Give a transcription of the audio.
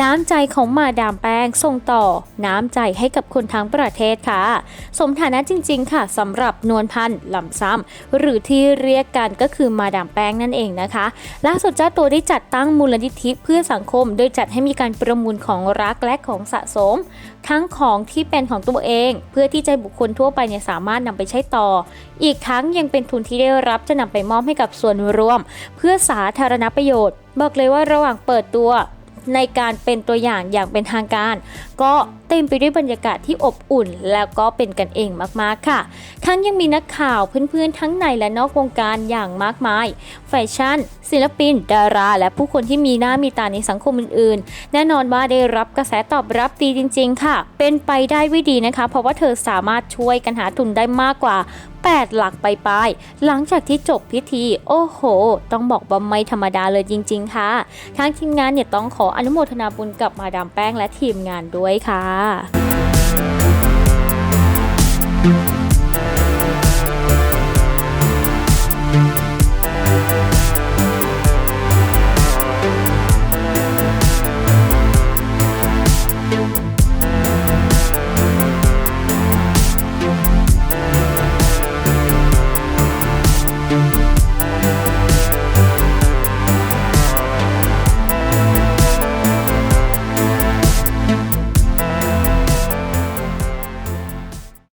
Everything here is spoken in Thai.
น้ำใจของมาดามแป้งส่งต่อ น้ำใจให้กับคนทั้งประเทศค่ะ สมฐานะจริง ๆ ค่ะสำหรับนวลพันธ์ลำซ้ำหรือที่เรียกกันก็คือมาดามแป้งนั่นเองนะคะ ล่าสุดเจ้าตัวได้จัดตั้งมูลนิธิเพื่อสังคม โดยจัดให้มีการประมูลของรักและของสะสม ทั้งของที่เป็นของตัวเอง เพื่อที่จะให้บุคคลทั่วไปเนี่ยสามารถนำไปใช้ต่อ อีกทั้งยังเป็นทุนที่ได้รับจะนำไปมอบให้กับส่วนรวม เพื่อสาธารณประโยชน์ บอกเลยว่าระหว่างเปิดตัว ในการเป็นตัวอย่างอย่างเป็นทางการ ก็เต็มไปด้วยบรรยากาศที่อบอุ่น แล้วก็เป็นกันเองมากๆค่ะ ทั้งยังมีนักข่าวเพื่อนๆ ทั้งในและนอกวงการอย่างมากมาย แฟชั่น ศิลปิน ดารา และผู้คนที่มีหน้ามีตาในสังคมอื่นๆ แน่นอนว่าได้รับกระแสตอบรับดีจริง ๆ ค่ะ เป็นไปได้ด้วยดีนะคะ เพราะว่าเธอสามารถช่วยกันหาทุนได้มากกว่า 8 หลักไปปลายหลังจากที่จบพิธี โอ้โห ต้องบอกว่าไม่ธรรมดาเลยจริง ๆ ค่ะ ทางทีมงานเนี่ยต้องขออนุโมทนาบุญกับมาดามแป้งและทีมงานด้วยค่ะ